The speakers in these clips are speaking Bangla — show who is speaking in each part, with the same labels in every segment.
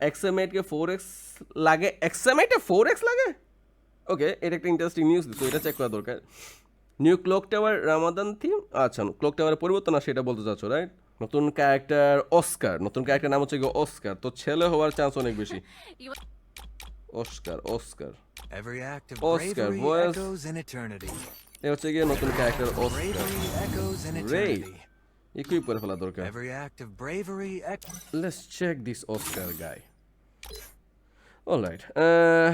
Speaker 1: এক্সএমএটকে ফোর এক্স লাগে। এক্সএমএটে ফোর এক্স লাগে? ওকে এটা একটা ইন্টারেস্টিং নিউজ তো এটা চেক করা দরকার। New clock tower Ramadan theme আচ্ছা ক্লক টাওয়ারের পরিবর্তন আসে এটা বলতে চাচ্ছ রাইট নতুন ক্যারেক্টার অস্কার নতুন ক্যারেক্টার নাম হচ্ছে গিয়ে অস্কার তো ছেলে হওয়ার চান্স অনেক বেশি। Oscar Oscar
Speaker 2: in eternity.
Speaker 1: এ হচ্ছে গিয়ে নতুন ক্যারেক্টার অস্কার
Speaker 2: Bravery
Speaker 1: Ray. করে ফেলা দরকার
Speaker 2: Every act of bravery echoes.
Speaker 1: Let's check this Oscar guy. All right. Uh,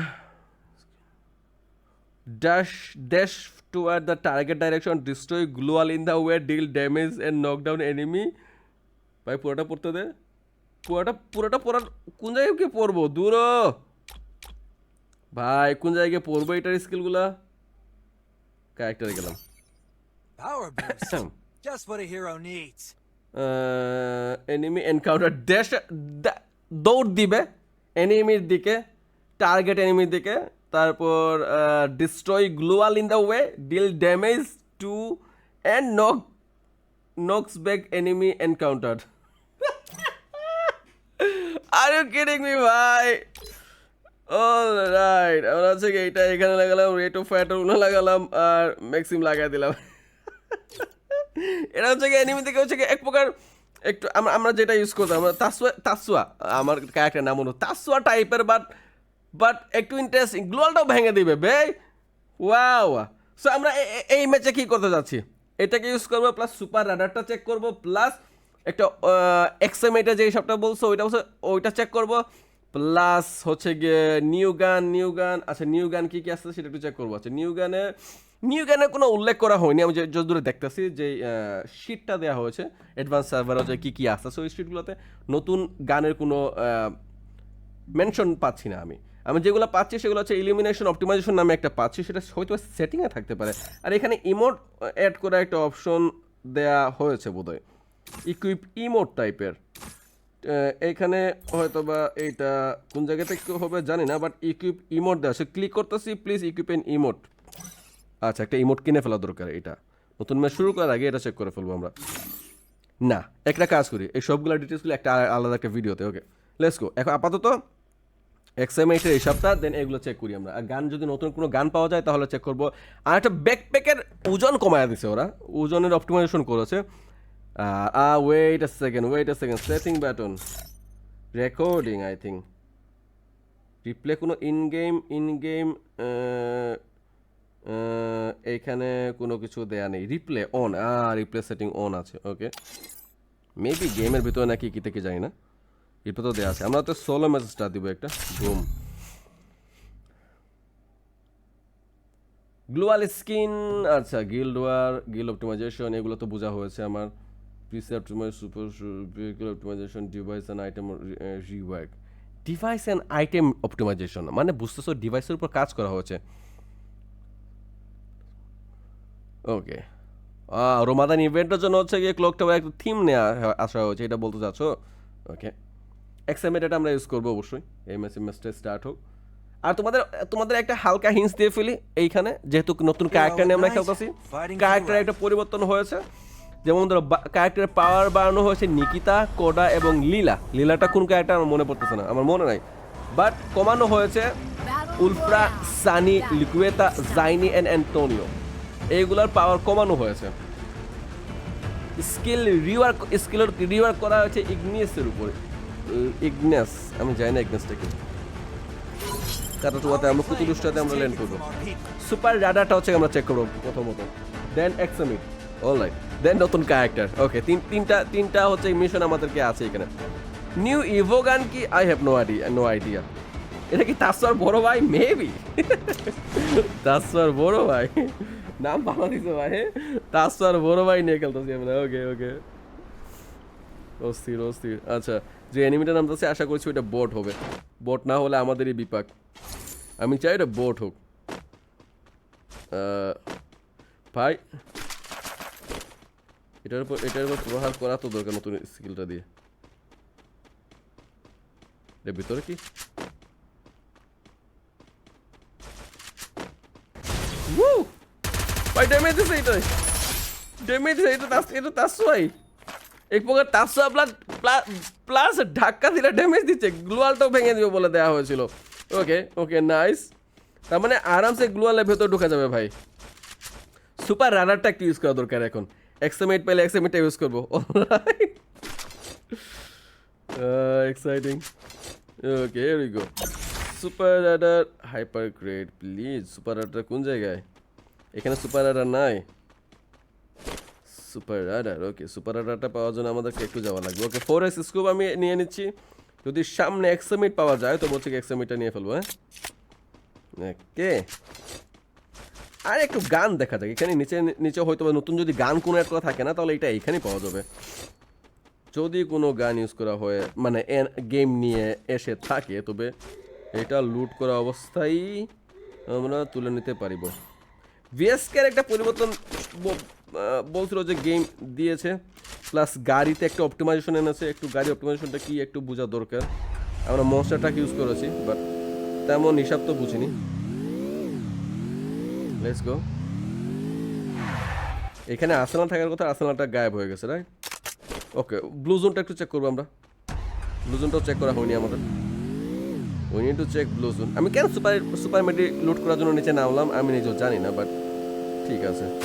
Speaker 1: dash dash toward the target direction, destroy global in the way, deal damage and knock down enemy. ভাই পুরোটা পড়তে দে পুরোটা পুরোটা পড়ার কোন জায়গায় গিয়ে পড়ব দূর। ভাই কোন জায়গায় গিয়ে পড়ব এটার স্কিলগুলা ক্যারেক্টারে গেলাম.
Speaker 2: Just what a hero needs.
Speaker 1: Uh, enemy encounter dash দৌড় দিবে এনিমির দিকে টার্গেট এনিমির দিকে তারপর destroy gloo wall in the way deal damage to and knock knocks back enemy encounter are you kidding me ভাই? অল রাইট আমরা হচ্ছে এইটা এখানে লাগালাম রেট অফ ফায়ারটা উনা লাগালাম আর ম্যাক্সিম লাগাই দিলাম। এটা হচ্ছে কি এনিমি থেকে হচ্ছে এক প্রকার একটু আমরা আমরা যেটা ইউজ করতাম, আমরা তাসুয়া তাসুয়া আমার ক্যারেক্টার নাম হলো তাসুয়া টাইপের বাট বাট একটু ইন্টারেস্টিং গ্লোয়ালটাও ভেঙে দিবে বে ওয়াও সো আমরা এই ম্যাচে কি করতে যাচ্ছি? এটাকে ইউজ করব প্লাস সুপার রাডারটা চেক করব প্লাস একটা এক্সএমএটা যে সবটা বলছো, ওইটা বলছো, ওইটা চেক করব প্লাস হচ্ছে গিয়ে নিউ গান নিউ গান আচ্ছা নিউ গান কী কী আসছে সেটা একটু চেক করব। আচ্ছা নিউ গানে নিউ গানে কোনো উল্লেখ করা হয়নি, আমি যে যত দূরে দেখতেছি যে শিটটা দেওয়া হয়েছে অ্যাডভান্স সার্ভার যে কী কী আসছে ওই শিটগুলোতে নতুন গানের কোনো মেনশন পাচ্ছি না আমি। আমি যেগুলো পাচ্ছি সেগুলো হচ্ছে ইলিমিনেশন অপটিমাইজেশন নামে একটা পাচ্ছি, সেটা হয়তো সেটিংয়ে থাকতে পারে। আর এখানে ইমোট অ্যাড করা একটা অপশন দেয়া হয়েছে বোধহয় ইকুইপ ইমোট টাইপের এখানে হয়তো বা এইটা কোন জায়গা থেকে হবে জানি না বাট ইকুইপ ইমোট দেওয়া আছে। ক্লিক করতেছি প্লিজ ইকুইপ এন ইমোট আচ্ছা একটা ইমোট কিনে ফেলা দরকার এটা। নতুন ম্যাচ শুরু করার আগে এটা চেক করে ফেলব আমরা। না, একটা কাজ করি, এই সবগুলো ডিটেলসগুলো একটা আলাদা একটা ভিডিওতে ওকে লেটস গো এখন আপাতত এক্সএমএইটের এই সপ্তাহ দেন এগুলো চেক করি আমরা। আর গান, যদি নতুন কোনো গান পাওয়া যায়, তাহলে চেক করব। আর একটা ব্যাকপ্যাকের ওজন কমায় দিছে ওরা। ওজনের অপটিমাইজেশন করেছে। আ wait a second wait a second setting button recording I think replay কোনো ইন গেম ইন গেম এইখানে কোনো কিছু দেয়া নেই। Replay on a replay setting on আছে ওকে মেবি গেমের ভিতরে নাকি কি থেকে জানি না। রিপ্লে তো দেওয়া আছে। আমরা তো সোলো মেসেজটা দিব একটা। বুম গ্লোয়াল স্কিন আচ্ছা গিল্ড ওয়ার গিল অপটিমাইজেশন এগুলো তো বোঝা হয়েছে আমার। প্রিসে optimize super vehicle optimization device and item rework device and item optimization মানে বুঝতেছো ডিভাইসের উপর কাজ করা হয়েছে। ওকে রোমাদান ইভেন্টের জন্য হচ্ছে গিয়ে ক্লক টাওয়ার একটা থিম নেওয়া আসা হয়েছে এটা বলতে চাচ্ছ? ওকে এক্সএমএট এটা আমরা ইউজ করব অবশ্যই। এই ম্যাচ ম্যাচটা স্টার্ট হোক। আর তোমাদের তোমাদের একটা হালকা হিন্স দিয়ে ফেলি এইখানে যেহেতু নতুন ক্যারেক্টার নিয়ে আমরা খেলতেছি। ক্যারেক্টার একটা পরিবর্তন হয়েছে। যেমন ধরো ক্যারেক্টারের পাওয়ার বাড়ানো হয়েছে নিকিতা কোডা এবং লীলা। লীলাটা কোন ক্যারেক্টার আমার মনে পড়তেছে না আমার মনে নাই। বাট কমানো হয়েছে Wolfrahh Sonia Luqueta Xayne and Antonio এইগুলার পাওয়ার কমানো হয়েছে। স্কিল রিওয়ার্ক স্কিলের রিওয়ার্ক করা হয়েছে ইগনিয়াসের উপরে। ইগনেস আমি জানি না ইগনেসটা কি। কাটাটুয়াতে আমরা কুতুলুষ্টাতে আমরা ল্যান্ড করব। সুপার রাডারটা হচ্ছে আমরা চেক করব প্রথমত। দেন এক্সামিট অলরাইট দেন নতুন ক্যারেক্টার ওকে তিন, তিনটা তিনটা হচ্ছে মিশন আমাদেরকে আছে এখানে। নিউ ইভোগান কি? I have no idea no idea এটা কি তাসর বড় ভাই? মেবি তাসর বড় ভাই। নাম ভালো দিছে ভাই। তাসর বড় ভাই নিয়ে খেলতেছি আমরা। ওকে ওকে অস্থির অস্থির। আচ্ছা যে অ্যানিমিটা নামতেছে, আশা করছি ওটা বোট হবে। বোট না হলে আমাদেরই বিপাক। আমি চাই ওটা বোট হোক। ভাই, এটার উপর এটার উপর প্রহার করা তো দরকার নতুন স্কিলটা দিয়ে। এর ভিতরে কি? Woo! ভাই ড্যামেজ দিছে এটা ড্যামেজ দিছে এটা তাস এটা তাস ভাই এক প্রকার তাস প্লাস প্লাস ধাক্কা দিলে ড্যামেজ দিচ্ছে। গ্লোয়ালটাও ভেঙে দিবে বলে দেওয়া হয়েছিল। ওকে ওকে নাইস তার মানে আরামসে গ্লোয়ালের ভেতর ঢোকা যাবে ভাই। সুপার রাডারটা একটু ইউজ করা দরকার এখন। এক্সামিট পেলে এক্সামিটটা ইউজ করব। Exciting okay go super radar hyper grade please super radar কোন জায়গায়? এখানে সুপার রাডার নাই? সুপার রাডার ওকে, সুপার রাডারটা পাওয়ার জন্য আমাদেরকে একটু যাওয়া লাগবে। ওকে ফোর এক্স স্কুপ আমি নিয়ে নিচ্ছি। যদি সামনে এক্সামিট পাওয়া যায়, তো বলছি এক্সামিটটা নিয়ে ফেলব হ্যাঁ? ওকে। আর, একটু গান দেখা যাক। এখানে নিচে নিচে হয়তো নতুন যদি গান কোনো একটা থাকে না, তাহলে এটা এইখানেই পাওয়া যাবে। যদি কোনো গান ইউজ করা হয় মানে গেম নিয়ে এসে থাকে, তবে এটা লুট করা অবস্থায় আমরা তুলে নিতে পারিব। ভিএসকের একটা পরিবর্তন বলছিল যে গেম দিয়েছে প্লাস গাড়িতে একটা অপটিমাইজেশন এনেছে। একটু গাড়ি অপটিমাইজেশনটা কি একটু বোঝা দরকার। আমরা মনস্টারটাকে ইউজ করেছি বাট তেমন হিসাব তো বুঝিনি। লেটস গো এখানে আর্সেনাল থাকার কথা আর্সেনালটা গায়েব হয়ে গেছে রাইট ওকে ব্লু জোনটা একটু চেক করব আমরা। ব্লু জোনটাও চেক করা হয়নি আমাদের। We need to check blue zone আমি কেন সুপার সুপার মেডি লুট করার জন্য নিচে নামলাম, আমি নিজেও জানি না বাট ঠিক আছে।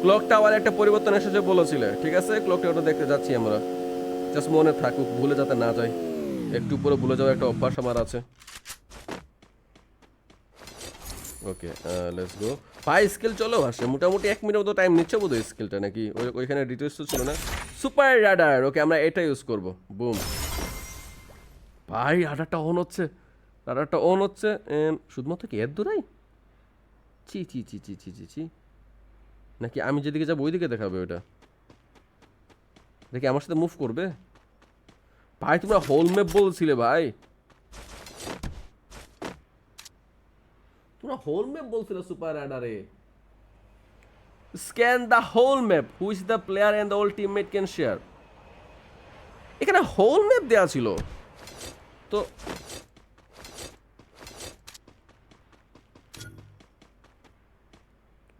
Speaker 1: ক্লক টাওয়ার একটা পরিবর্তন এসেছে বলেছিলে, ঠিক আছে? ক্লক টাওয়ারটা দেখতে যাচ্ছি আমরা। জাস্ট মনে থাকুক, ভুলে যাতে না যায় একটু পরে ভুলে যাওয়ার একটা অভ্যাস আমার আছে। Okay let's go pi skill চলো আসে। মোটামুটি এক মিনিট মতো টাইম নিচ্ছে বোধহয় স্কিলটা নাকি? ওই- ওইখানে ডিটেলস তো ছিল না। সুপার রাডার ওকে আমরা এটা ইউজ করব। বুম ভাই রাডারটা অন হচ্ছে। রাডারটা অন হচ্ছে শুধুমাত্র কি এর দূরাই? চি চি চি চি চি চি চি নাকি আমি যেদিকে যাব ওইদিকে দেখাবে ওটা দেখি আমার সাথে মুভ করবে? ভাই, তোমরা হোল ম্যাপ বলছিলে ভাই। তোমরা হোল ম্যাপ বলছিলে super রাডারে scan the whole map which the player and the all teammate can share এখানে হোল ম্যাপ দেওয়া ছিল। তো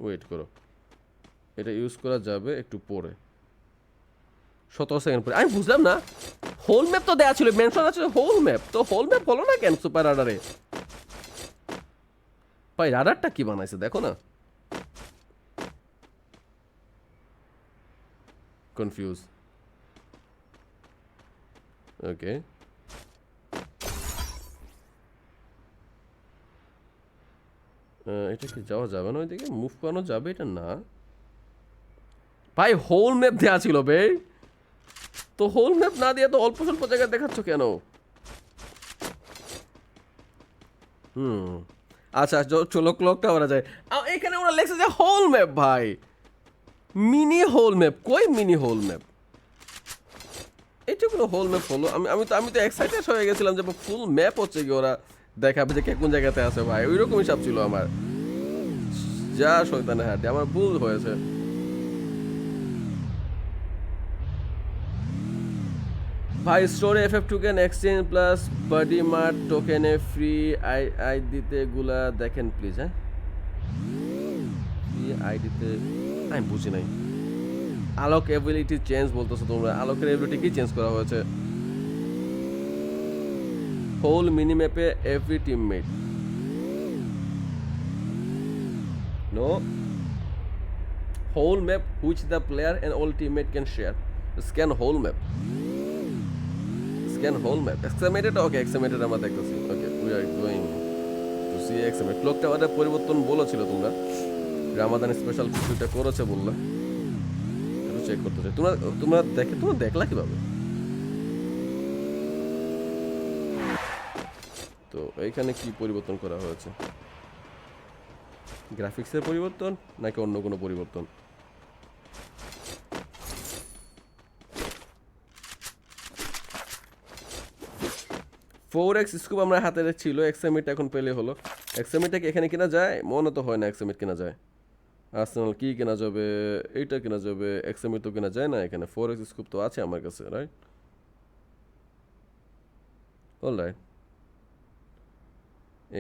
Speaker 1: ওয়েট করো। এটা ইউজ করা যাবে একটু পরে। সতেরো সেকেন্ড পরে। আমি বুঝলাম না। হোল ম্যাপ তো দেওয়া ছিল। মেনশন আছে হোল ম্যাপ তো হোল ম্যাপ হলো না কেন সুপার রাডারে ভাই রাডারটা কি বানাইছে দেখো না। কনফিউজ ওকে এটা কি যাওয়া যাবে না ওইদিকে? মুভ করানো যাবে, এটা না। ভাই হোল ম্যাপ দেওয়া ছিল বে তো হোল ম্যাপ না দিয়ে তো অল্প স্বল্প জায়গায় দেখাচ্ছ কেন? হুম। আচ্ছা চ- চলো ক্লকটা ওরা যায় এখানে ওরা লেখছে যে হোল ম্যাপ ভাই। মিনি হোল ম্যাপ কই মিনি হোল ম্যাপ এইটুকুনো হোল ম্যাপ হলো। আমি আমি তো আমি তো এক্সাইটেড হয়ে গেছিলাম যে ফুল ম্যাপ হচ্ছে কি ওরা। দেখাবে যে কে কোন জায়গাতে আছে ভাই ওই রকম হিসাব ছিল আমার। যা শয়তানে হাঁটি আমার ভুল হয়েছে। ভাই স্টোরে F F token exchange plus body mart টোকেনে free আই আই দিতে গুলা দেখেন প্লিজ হ্যাঁ? ফ্রি আইডিতে আমি বুঝি নাই। আলোক এবিলিটি চেঞ্জ বলতেছো তোমরা। আলোকের এবিলিটি কি চেঞ্জ করা হয়েছে? হোল মিনি ম্যাপে every teammate no whole map which the player and all teammate can share scan whole map scan whole map এক্সামেটেড okay এক্সামেটেড আমরা দেখতেছি। Okay we are going to see এক্সামেট লোকটা আমাদের পরিবর্তন বলেছিল তোমরা। রামাদান স্পেশাল কিছুটা করেছে বললা। চেক করতে তোমরা তোমরা দেখে তোমরা দেখলা কীভাবে? তো এইখানে কি পরিবর্তন করা হয়েছে? গ্রাফিক্সের পরিবর্তন নাকি অন্য কোনো পরিবর্তন? ফোর এক্স স্কুপ আমরা হাতে ছিল এক্সামিট এখন পেলে হলো। এক্সামিটটা কি এখানে কেনা যায়? মনে তো হয় না এক্সামিট কেনা যায়। আর্সেনাল কি কেনা যাবে? এইটা কেনা যাবে? এক্সামিট তো কেনা যায় না এখানে। ফোর এক্স স্কুপ তো আছে আমার কাছে রাইট অল রাইট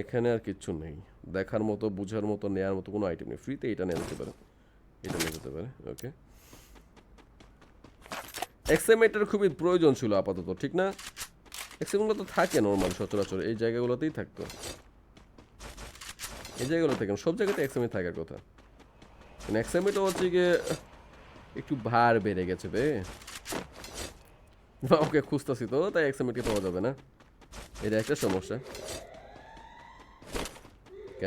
Speaker 1: এখানে আর কিচ্ছু নেই। দেখার মতো, বোঝার মতো, নেয়ার মতো কোনো আইটেম নেই। ফ্রিতে এটা নিয়ে পারে। এটা নিয়ে যেতে পারে ওকে এক্সএমএটার খুবই প্রয়োজন ছিল আপাতত, ঠিক না? এক্সএমগুলো তো থাকে নর্মাল সচরাচর। এই জায়গাগুলোতেই থাকতো। এই জায়গাগুলো থাকে সব জায়গাতে এক্সএমএ থাকার কথা। এক্সএমএটা হচ্ছে গিয়ে, একটু ভার বেড়ে গেছে বে। ওকে খুঁজতেছি তো, তাই এক্সএমএটি পাওয়া যাবে না। এটা একটা সমস্যা।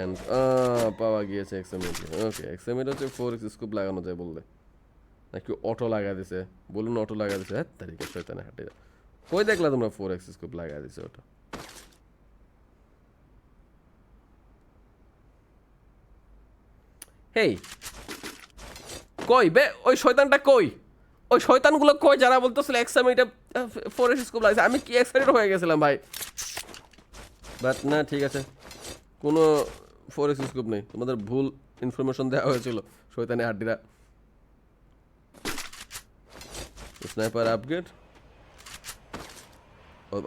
Speaker 1: আহ, পাওয়া গিয়েছে এক্সএমএটি ওকে এক্সএমএটি হচ্ছে ফোর এক্স স্কোপ লাগানো যায় বললে। নাকি অটো লাগা দিছে? বলুন অটো লাগা দিছে। হ্যাঁ তারিখে শয়তানে হাটে কই দেখলা তোমরা ফোর এক্স স্কোপ লাগা দিছে ওটা হেই কই বে ওই শয়তানটা কই? ওই শয়তানগুলো কই? যারা বলতেছিল এক্সাম এটা ফোর এক্স স্কোপ লাগছে আমি কি এক্সাইটেড হয়ে গেছিলাম ভাই? বাট না ঠিক আছে। কোনো ফোর এক্স স্কুপ নেই। তোমাদের ভুল ইনফরমেশন দেওয়া হয়েছিল শৈতানি হাড্ডিরা। স্নাইপার আপগ্রেড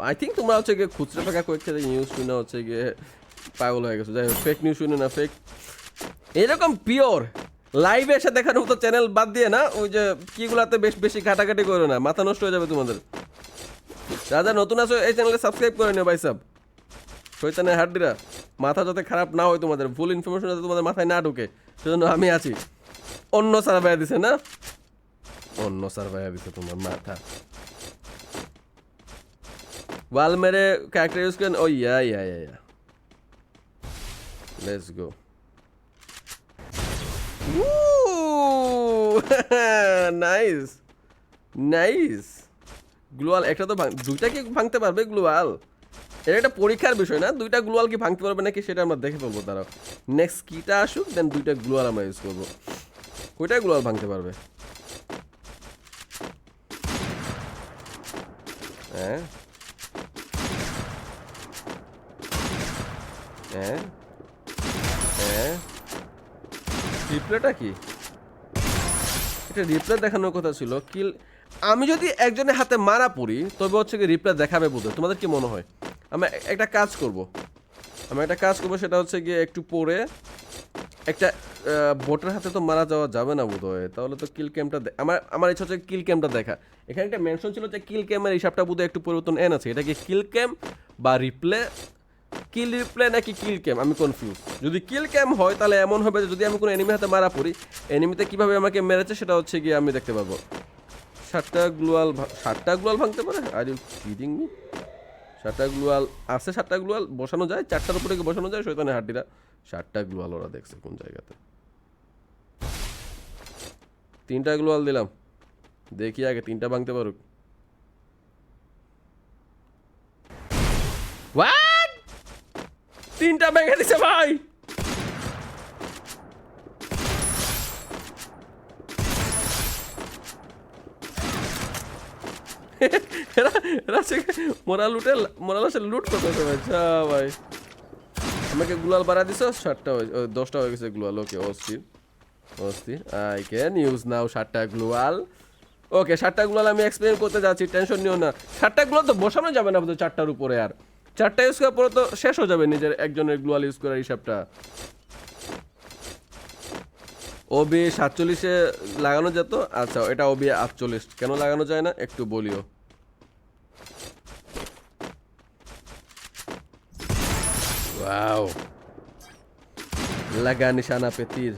Speaker 1: আই থিঙ্ক তোমরা হচ্ছে গিয়ে খুচরা টাকা কয়েকটা নিউজ শুনে হচ্ছে গিয়ে পাগল হয়ে গেছো। যাই হোক ফেক নিউজ শুনে না ফেক এরকম পিওর লাইভে এসে দেখানোর মতো চ্যানেল বাদ দিয়ে না, ওই যে কিগুলাতে বেশ বেশি ঘাটাঘাটি করো না, মাথা নষ্ট হয়ে যাবে তোমাদের। যারা নতুন আছো, এই চ্যানেলে সাবস্ক্রাইব করে নিও ভাই সাব। শৈতানের হাড্ডিরা, মাথা যাতে খারাপ না হয় তোমাদের, ভুল ইনফরমেশন যাতে তোমাদের মাথায় না ঢুকে, সেজন্য আমি আছি। অন্য সার্ভাই দিছে না? অন্য সার্ভাই দিছে তোমার মাথা। ওয়াল মেরে ক্যারেক্টার ইউজ করেন ও yeah yeah yeah yeah. Let's go nice nice gloo wall একটা তো দুইটা কি ভাঙতে পারবে গ্লোয়াল এটা একটা পরীক্ষার বিষয় না? দুইটা গ্লোয়াল কি ভাঙতে পারবে নাকি সেটা আমরা দেখে ফেলব, দাঁড়াও। নেক্সট কিটা আসুক দেন দুইটা গ্লোয়াল আমরা ইউজ করব। কয়টা গ্লোয়াল ভাঙতে পারবে? হ্যাঁ। হ্যাঁ। হ্যাঁ। রিপ্লেটা কি? এটা রিপ্লে দেখানোর কথা ছিল। কিল আমি যদি একজনের হাতে মারা পড়ি, তবে হচ্ছে কি রিপ্লে দেখাবে বোধ তোমাদের কি মনে হয়? আমরা এ- একটা কাজ করব। আমরা একটা কাজ করব, সেটা হচ্ছে গিয়ে একটু পরে একটা বোটের হাতে তো মারা যাওয়া যাবে না বোধ হয় তাহলে তো কিল ক্যাম্পটা আমার আমার ইচ্ছা হচ্ছে কিল ক্যাম্পটা দেখা। এখানে একটা মেনশন ছিল যে কিল ক্যামের হিসাবটা বোধ একটু পরিবর্তন এন আছে। এটা কি কিল ক্যাম্প বা রিপ্লে কিল রিপ্লে নাকি কিল ক্যাম্প আমি কনফিউজ যদি কিল ক্যাম্প হয়, তাহলে এমন হবে যে যদি আমি কোনো এনিমি হাতে মারা পড়ি এনিমিতে কীভাবে আমাকে মেরেছে সেটা হচ্ছে গিয়ে আমি দেখতে পারব। ষাটটা গ্লোয়াল ষাটটা গ্লোয়াল ভাঙতে পারে? আর ইউ কিডিং মি ষাটটা গ্লোয়াল আছে, সাতটা গ্লোয়াল বসানো যায়, চারটার উপরে বসানো যায় শৈতানের হাড্ডিরা। সাতটা গ্লোয়াল ওরা দেখছে কোন জায়গাতে। তিনটা গ্লোয়াল দিলাম। দেখি আগে তিনটা ভাঙতে পারুক? তিনটা ভেঙে দিছে ভাই! এরা লুটে, মোরা লুট ভাই। যা ভাই। আমাকে গুলাল হয়ে দশটা হয়ে গেছে ওকে নাও ষাটটা গ্লোয়াল ওকে গ্লোয়াল আমি এক্সপ্লেন করতে যাচ্ছি, টেনশন নিও না। ষাটটা গ্লোয়াল তো বসানো যাবে না চারটার উপরে আর। চারটা ইউজ করার পরে তো শেষ হয়ে যাবে নিজের একজনের গ্লোয়াল ইউজ করার হিসাবটা। ওবি সাতচল্লিশে লাগানো যেত? আচ্ছা এটা ওবি আটচল্লিশ। কেন লাগানো যায় না? একটু বলিও। ওয়াও। লাগা নিশানা পেতির।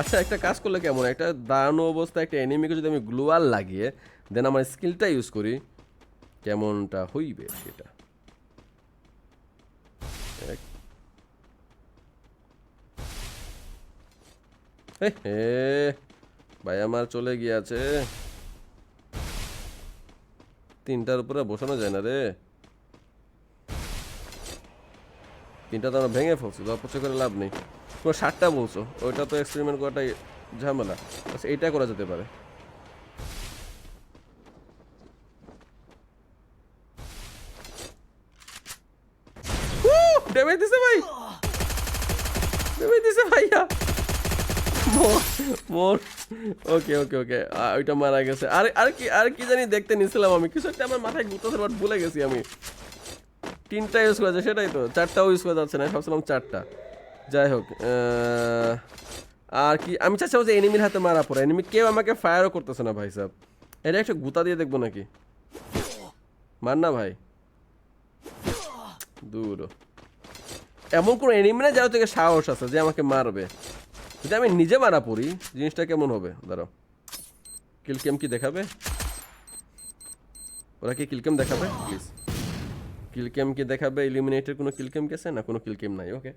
Speaker 1: আচ্ছা একটা কাজ করলে কেমন? একটা দাঁড়ানো অবস্থায় একটা এনিমিকে যদি আমি গ্লোয়াল লাগিয়ে, দেন আমার স্কিলটা ইউজ করি, কেমনটা হইবে সেটা? হে ভাই আমার চলে গিয়েছে। তিনটার উপরে বসানো যায় না রে। তিনটা তো আমরা ভেঙে ফেলছি অপচয় করে লাভ নেই। তোমার ষাটটা বলছো, ওইটা তো এক্সপেরিমেন্ট করাটাই ঝামেলা। আচ্ছা এইটা করা যেতে পারে। ড্যামেজ দিছে ভাই। ড্যামেজ দিছে ভাইয়া। ওকে ওকে ওকে ওইটা মারা গেছে। আর আর কি আর কি জানি দেখতে নিছিলাম আমি। কিছু একটা আমার মাথায় ঘুরতেছে বাট ভুলে গেছি আমি। তিনটা ইউজ করা যায় সেটাই তো। চারটাও ইউজ করা যাচ্ছে না, ভাবছিলাম চারটা। যাই হোক আর কি, আমি চাচ্ছিলাম যে এনিমির হাতে মারা পড়ে। এনিমি কেউ আমাকে ফায়ারও করতেছে না ভাই সাহেব এটা একটা গুতা দিয়ে দেখব নাকি? মার না ভাই। দূর। এমন কোনো এনিমি না যার থেকে সাহস আছে যে আমাকে মারবে। যদি আমি নিজে মারা পড়ি, জিনিসটা কেমন হবে? দাঁড়াও। কিলকেম কি দেখাবে? ওরা কি কিলকেম দেখাবে? প্লিজ কিলকেম কি দেখাবে? ইলিমিনেটের কোনো কিলকেম গেছে? না, কোনো কিলকেম নাই ওকে